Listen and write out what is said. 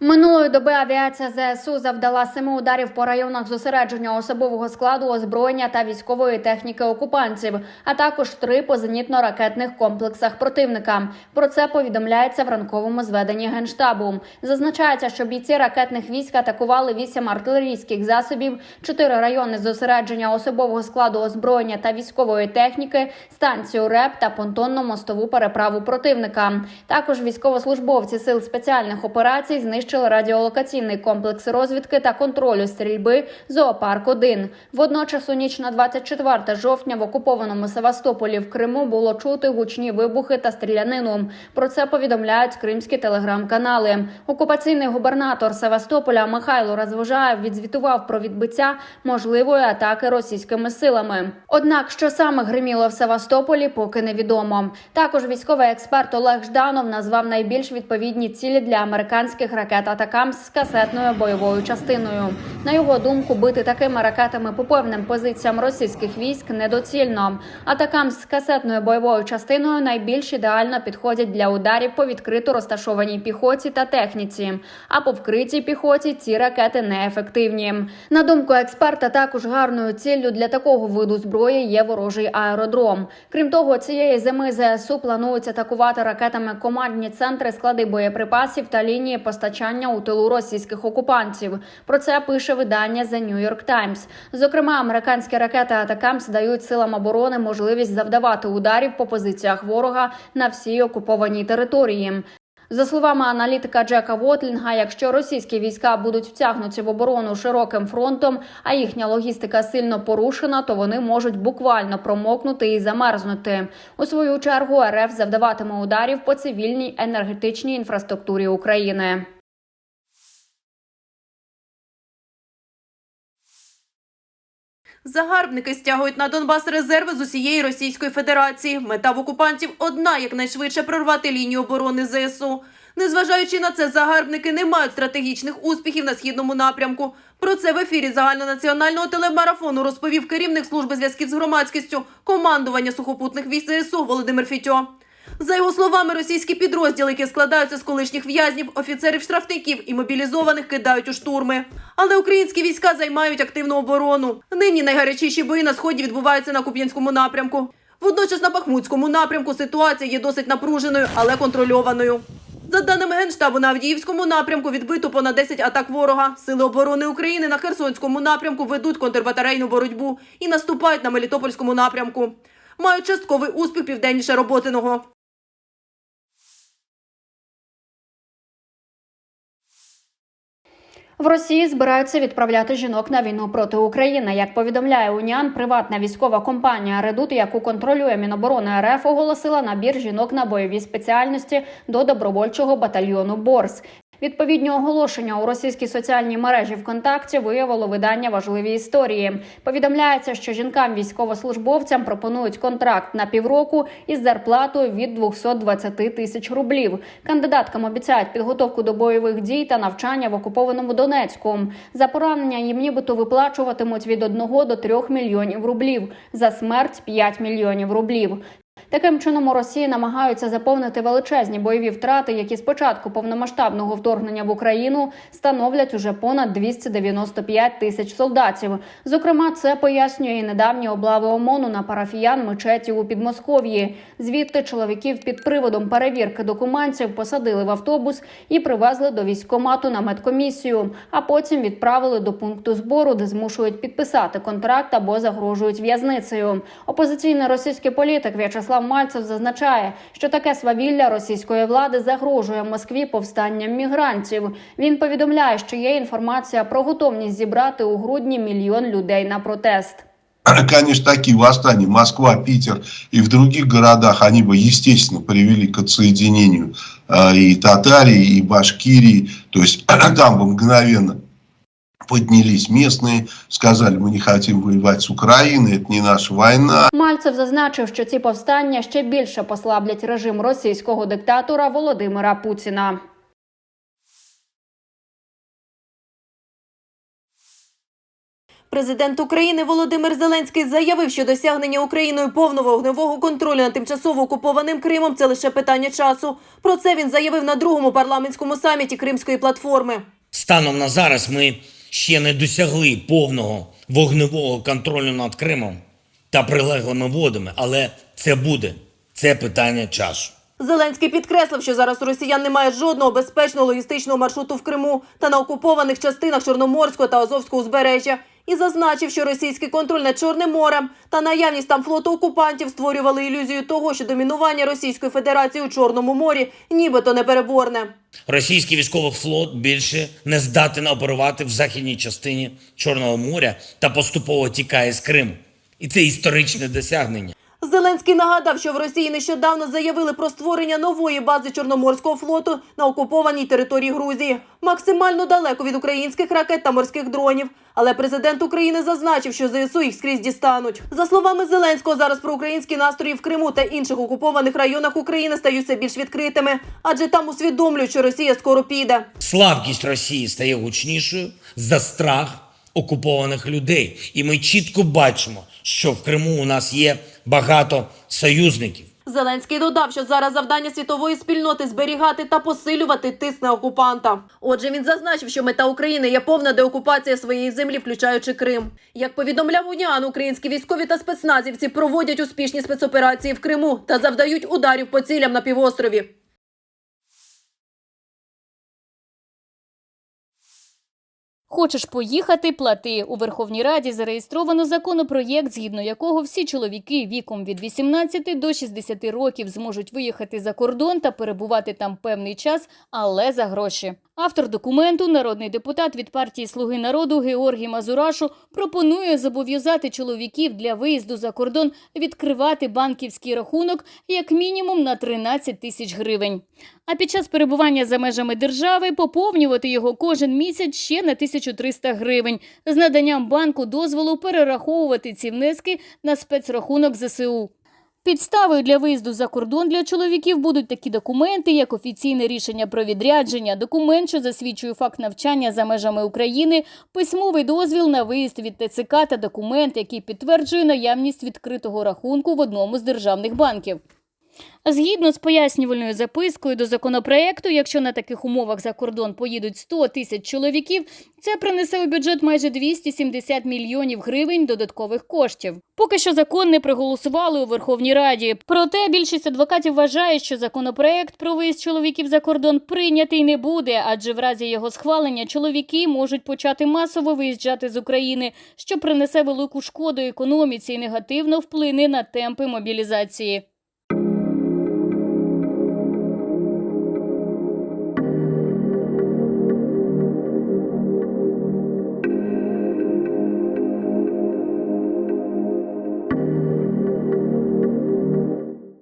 Минулої доби авіація ЗСУ завдала семи ударів по районах зосередження особового складу, озброєння та військової техніки окупантів, а також три по зенітно-ракетних комплексах противника. Про це повідомляється в ранковому зведенні генштабу. Зазначається, що бійці ракетних військ атакували вісім артилерійських засобів, чотири райони зосередження особового складу, озброєння та військової техніки, станцію РЕП та понтонно-мостову переправу противника. Також військовослужбовці сил спеціальних операцій знищили радіолокаційний комплекс розвідки та контролю стрільби Зоопарк 1 Водночас у ніч на 24 жовтня в окупованому Севастополі в Криму було чути гучні вибухи та стрілянину. Про це повідомляють кримські телеграм-канали. Окупаційний губернатор Севастополя Михайло Розвожаєв відзвітував про відбиття можливої атаки російськими силами. Однак, що саме гриміло в Севастополі, поки невідомо. Також військовий експерт Олег Жданов назвав найбільш відповідні цілі для американських ракет «Атакамс» з касетною бойовою частиною. На його думку, бити такими ракетами по певним позиціям російських військ недоцільно. «Атакамс» з касетною бойовою частиною найбільш ідеально підходять для ударів по відкрито розташованій піхоті та техніці. А по вкритій піхоті ці ракети неефективні. На думку експерта, також гарною ціллю для такого виду зброї є ворожий аеродром. Крім того, цієї зими ЗСУ планують атакувати ракетами командні центри, склади боєприпасів та лінії постачання у тилу російських окупантів. Про це пише видання The New York Times. Зокрема, американські ракети Атакамс дають силам оборони можливість завдавати ударів по позиціях ворога на всій окупованій території. За словами аналітика Джека Вотлінга, якщо російські війська будуть втягнуті в оборону широким фронтом, а їхня логістика сильно порушена, то вони можуть буквально промокнути і замерзнути. У свою чергу РФ завдаватиме ударів по цивільній енергетичній інфраструктурі України. Загарбники стягують на Донбас резерви з усієї Російської Федерації. Мета в окупантів одна якнайшвидше прорвати лінію оборони ЗСУ. Незважаючи на це, загарбники не мають стратегічних успіхів на східному напрямку. Про це в ефірі загальнонаціонального телемарафону розповів керівник служби зв'язків з громадськістю командування сухопутних військ ЗСУ Володимир Фітьо. За його словами, російські підрозділи, які складаються з колишніх в'язнів, офіцерів штрафників і мобілізованих, кидають у штурми. Але українські війська займають активну оборону. Нині найгарячіші бої на сході відбуваються на Куп'янському напрямку. Водночас на Бахмутському напрямку ситуація є досить напруженою, але контрольованою. За даними Генштабу, на Авдіївському напрямку відбито понад 10 атак ворога. Сили оборони України на Херсонському напрямку ведуть контрбатарейну боротьбу і наступають на Мелітопольському напрямку. Мають частковий успіх південніше Роботиного. В Росії збираються відправляти жінок на війну проти України. Як повідомляє Уніан, приватна військова компанія Редут, яку контролює Міноборони РФ, оголосила набір жінок на бойові спеціальності до добровольчого батальйону Борс. Відповідні оголошення у російській соціальній мережі ВКонтакті виявило видання важливі історії. Повідомляється, що жінкам військовослужбовцям пропонують контракт на півроку із зарплатою від 220 тисяч рублів. Кандидаткам обіцяють підготовку до бойових дій та навчання в окупованому Донецьку. За поранення їм нібито виплачуватимуть від 1 до 3 мільйонів рублів. За смерть 5 мільйонів рублів. Таким чином у Росії намагаються заповнити величезні бойові втрати, які з початку повномасштабного вторгнення в Україну становлять уже понад 295 тисяч солдатів. Зокрема, це пояснює і недавні облави ОМОНу на парафіян мечетів у Підмосков'ї. Звідти чоловіків під приводом перевірки документів посадили в автобус і привезли до військкомату на медкомісію, а потім відправили до пункту збору, де змушують підписати контракт або загрожують в'язницею. Опозиційний російський політик В'ячеслав Мальцев зазначає, що таке свавілля російської влади загрожує Москві повстанням мігрантів. Він повідомляє, що є інформація про готовність зібрати у грудні мільйон людей на протест. Конечно, такие восстания, Москва, Питер и в других городах, они бы, естественно, привели к отсоединению э, и Татарии, и Башкирии. То есть там бы мгновенно поднялись местные, сказали, мы не хотим воевать с Украиной, это не наша война. Мальцев зазначив, що ці повстання ще більше послаблять режим російського диктатора Володимира Путіна. Президент України Володимир Зеленський заявив, що досягнення Україною повного вогневого контролю над тимчасово окупованим Кримом це лише питання часу. Про це він заявив на другому парламентському саміті Кримської платформи. Станом на зараз ми ще не досягли повного вогневого контролю над Кримом та прилеглими водами, але це буде. Це питання часу. Зеленський підкреслив, що зараз у росіян немає жодного безпечного логістичного маршруту в Криму та на окупованих частинах Чорноморського та Азовського узбережжя. І зазначив, що російський контроль над Чорним морем та наявність там флоту окупантів створювали ілюзію того, що домінування Російської Федерації у Чорному морі нібито непереборне. Російський військовий флот більше не здатен оперувати в західній частині Чорного моря та поступово тікає з Криму. І це історичне досягнення. Зеленський нагадав, що в Росії нещодавно заявили про створення нової бази Чорноморського флоту на окупованій території Грузії, максимально далеко від українських ракет та морських дронів. Але президент України зазначив, що ЗСУ їх скрізь дістануть. За словами Зеленського, зараз проукраїнські настрої в Криму та інших окупованих районах України стають все більш відкритими, адже там усвідомлюють, що Росія скоро піде. Слабкість Росії стає гучнішою за страх окупованих людей. І ми чітко бачимо, що в Криму у нас є багато союзників. Зеленський додав, що зараз завдання світової спільноти зберігати та посилювати тиск на окупанта. Отже, він зазначив, що мета України є повна деокупація своєї землі, включаючи Крим. Як повідомляв Уніан, українські військові та спецназівці проводять успішні спецоперації в Криму та завдають ударів по цілям на півострові. Хочеш поїхати, плати. У Верховній Раді зареєстровано законопроєкт, згідно якого всі чоловіки віком від 18 до 60 років зможуть виїхати за кордон та перебувати там певний час, але за гроші. Автор документу, народний депутат від партії Слуги народу Георгій Мазурашу, пропонує зобов'язати чоловіків для виїзду за кордон відкривати банківський рахунок як мінімум на 13 тисяч гривень. А під час перебування за межами держави поповнювати його кожен місяць ще на 1300 гривень з наданням банку дозволу перераховувати ці внески на спецрахунок ЗСУ. Підставою для виїзду за кордон для чоловіків будуть такі документи, як офіційне рішення про відрядження, документ, що засвідчує факт навчання за межами України, письмовий дозвіл на виїзд від ТЦК та документ, який підтверджує наявність відкритого рахунку в одному з державних банків. Згідно з пояснювальною запискою до законопроекту, якщо на таких умовах за кордон поїдуть 100 тисяч чоловіків, це принесе у бюджет майже 270 мільйонів гривень додаткових коштів. Поки що закон не проголосували у Верховній Раді. Проте більшість адвокатів вважає, що законопроект про виїзд чоловіків за кордон прийнятий не буде, адже в разі його схвалення чоловіки можуть почати масово виїжджати з України, що принесе велику шкоду економіці і негативно вплине на темпи мобілізації.